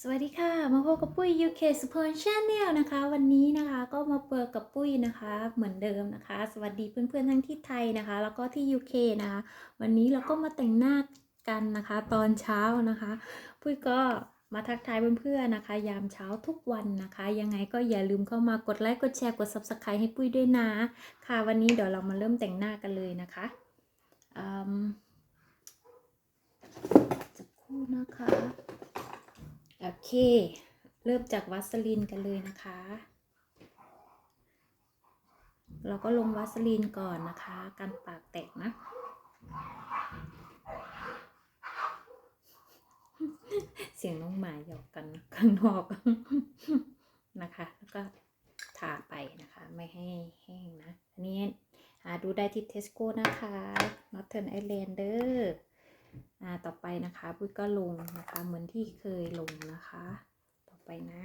สวัสดีค่ะ มาพบกับปุ้ย UK Support Channel นะคะ วันนี้นะคะก็มาเปิดกับปุ้ยนะคะ เหมือนเดิมนะคะ สวัสดีเพื่อนๆทั้งที่ไทยนะคะ แล้วก็ที่ UK นะคะวันนี้เราก็มาแต่งหน้ากันนะคะ ตอนเช้านะคะ ปุ้ยก็มาทักทายเพื่อนๆนะคะ ยามเช้าทุกวันนะคะ ยังไงก็อย่าลืมเข้ามากดไลค์กดแชร์กด Subscribe ให้ปุ้ยด้วยนะค่ะ วันนี้เดี๋ยวเรามาเริ่มแต่งหน้ากันเลยนะคะอืมสักครู่นะคะ เค เริ่มจากวัสลีนกันเลยนะคะ เราก็ลงวัสลีนก่อนนะคะ กันปากแตกนะ เสียงน้องหมาหยอกกันข้างนอกนะคะ แล้วก็ทาไปนะคะ ไม่ให้แห้งนะ อันนี้หาดูได้ที่เทสโก้นะคะ Northern Ireland เด้ออ่า ต่อไปนะคะปุ้ยก็ลงนะคะ เหมือนที่เคยลงนะคะ ต่อไปนะ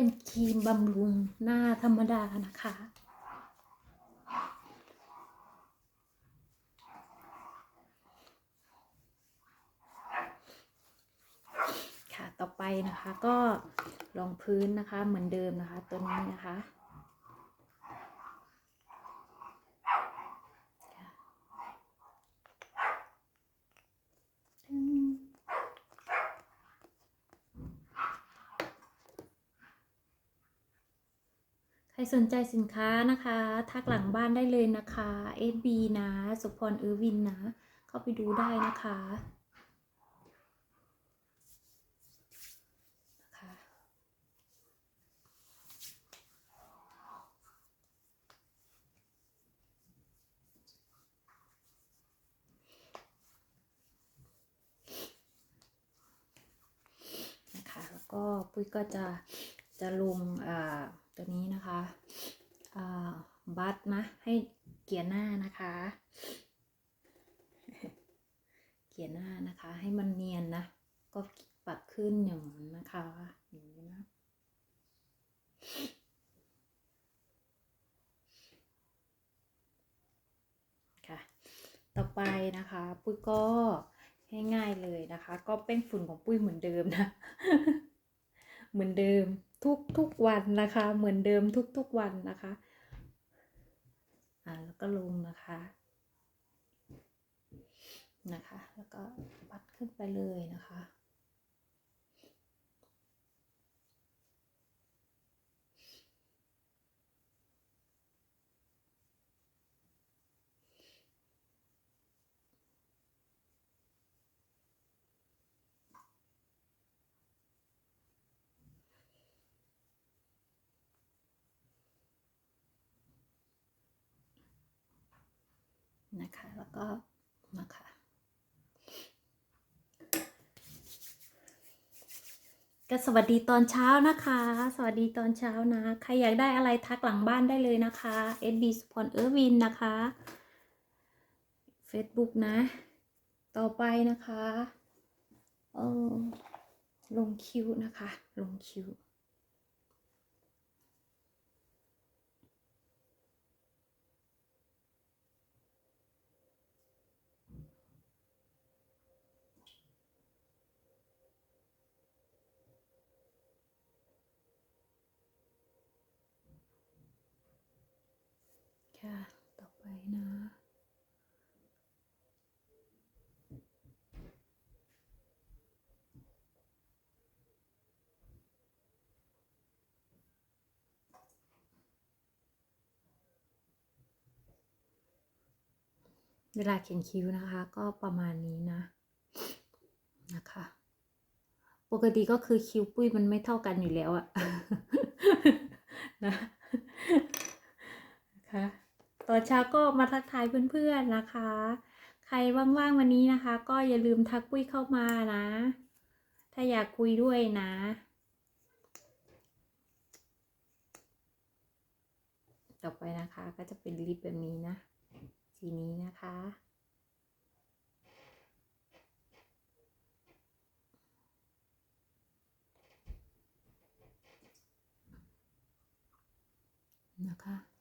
เป็นครีมบำรุงหน้าธรรมดานะคะ ค่ะ ต่อไปนะคะก็รองพื้นนะคะเหมือนเดิมนะคะตัวนี้นะคะใครสนใจสินค้านะคะ ทักหลังบ้านได้เลยนะคะ FB นะ สุพรเออร์วินนะ เข้าไปดูได้นะคะ นะคะแล้ว ก็ปุ้ยก็จะจะลงตัวนี้นะคะบัตนะให้เกียร์หน้านะคะ เกียร์หน้านะคะ ให้มันเนียนนะ ก็ปัดขึ้นอย่างนั้นนะคะอย่างนี้นะค่ะต่อไปนะคะ ปุ้ยก็ง่ายๆเลยนะคะ ก็เป็นฝุ่นของปุ้ยเหมือนเดิมนะ เหมือนเดิมทุกทุกวันนะคะ เหมือนเดิมทุกทุกวันนะคะอ่าแล้วก็ลงนะคะนะคะ แล้วก็ปัดขึ้นไปเลยนะคะ นะคะ แล้วก็นะคะก็สวัสดีตอนเช้านะคะ สวัสดีตอนเช้านะ ใครอยากได้อะไรทักหลังบ้านได้เลยนะคะ SB Spon e r w i n นะคะ Facebook นะ ต่อไปนะคะเออลงคิวนะคะ ลงคิว ค่ะ ต่อไปนะเวลาเขียนคิ้วนะคะ ก็ประมาณนี้นะนะคะ ปกติก็คือคิ้วปุ้ยมันไม่เท่ากันอยู่แล้วอะนะนะคะ ตอนเช้าก็มาทักทายเพื่อนๆนะคะ ใครว่างๆวันนี้นะคะ ก็อย่าลืมทักปุ้ยเข้ามานะ ถ้าอยากคุยด้วยนะต่อไปนะคะก็จะเป็นลิปแบบนี้นะ สีนี้นะคะ นะคะ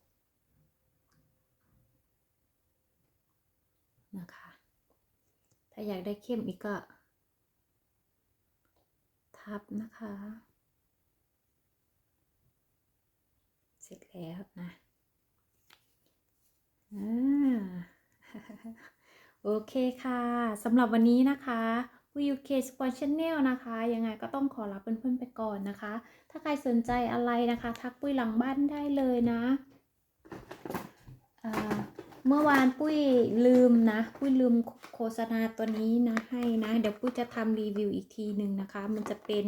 ถ้าอยากได้เข้มอีกก็ ทับนะคะ เสร็จแล้วนะอโอเคค่ะสำหรับวันนี้นะคะผู้ UK Sport Channel นะคะ ยังไงก็ต้องขอลาเพื่อนๆไปก่อนนะคะ ถ้าใครสนใจอะไรนะคะ ทักปุ้ยหลังบ้านได้เลยนะ เมื่อวานปุ้ยลืมนะ ปุ้ยลืมโฆษณาตัวนี้นะให้นะ เดี๋ยวปุ้ยจะทำรีวิวอีกทีหนึ่งนะคะ มันจะเป็น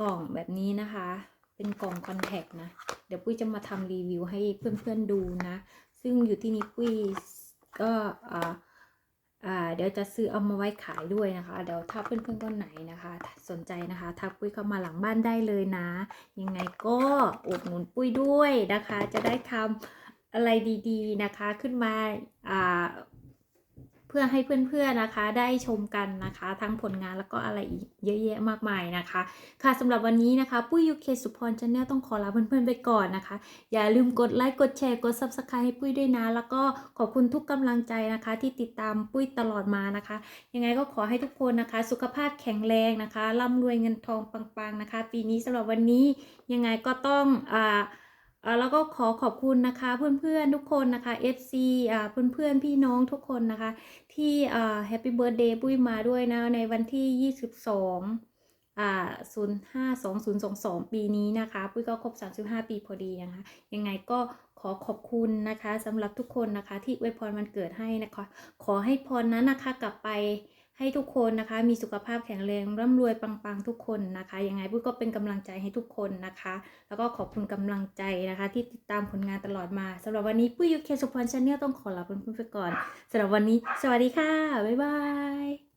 กล่องแบบนี้นะคะ เป็นกล่องคอนแทคนะ เดี๋ยวปุ้ยจะมาทำรีวิวให้เพื่อนๆดูนะ ซึ่งอยู่ที่นี้ปุ้ยก็เดี๋ยวจะซื้อเอามาไว้ขายด้วยนะคะ เดี๋ยวถ้าเพื่อนๆคนไหนนะคะ สนใจนะคะทักปุ้ยเข้ามาหลังบ้านได้เลยนะ ยังไงก็อุดหนุนปุ้ยด้วยนะคะ จะได้ทำ อะไรดีๆนะคะขึ้นมาเพื่อให้เพื่อนๆนะคะได้ชมกันนะคะ ทั้งผลงานแล้วก็อะไรอีกเยอะแยะมากมายนะคะ ค่ะสำหรับวันนี้นะคะปุ้ยยูเคสุพรชาแนลต้องขอลาเพื่อนๆไปก่อนนะคะ อย่าลืมกดไลค์กดแชร์กด Subscribe ให้ปุ้ยด้วยนะ แล้วก็ขอบคุณทุกกำลังใจนะคะ ที่ติดตามปุ้ยตลอดมานะคะ ยังไงก็ขอให้ทุกคนนะคะ สุขภาพแข็งแรงนะคะร่ำรวยเงินทองปังๆนะคะ ปีนี้สำหรับวันนี้ยังไงก็ต้องอ่า แล้วก็ขอขอบคุณนะคะเพื่อนๆทุกคนนะคะ FC อ่าเพื่อนๆพี่น้องทุกคนนะคะ ที่อ่า Happy Birthday ปุ้ยมาด้วยนะในวันที่ 22อ่าศูนย์ห้าสองศูนย์สองสองปีนี้นะคะ ปุ้ยก็ครบสามสิบห้าปีพอดีนะคะยังไงก็ขอขอบคุณนะคะสำหรับทุกคนนะคะที่อวยพรวันเกิดให้นะคะ ขอให้พรนั้นนะคะกลับไป ให้ทุกคนนะคะ มีสุขภาพแข็งแรงร่ำรวยปังๆทุกคนนะคะยังไงปุ้ยก็เป็นกำลังใจให้ทุกคนนะคะ แล้วก็ขอบคุณกำลังใจนะคะ ที่ติดตามผลงานตลอดมาสำหรับวันนี้ปุ้ยยูเคสุพรชาแนลต้องขอลาเพื่อนๆไปก่อนสำหรับวันนี้ สวัสดีค่ะบ๊ายบาย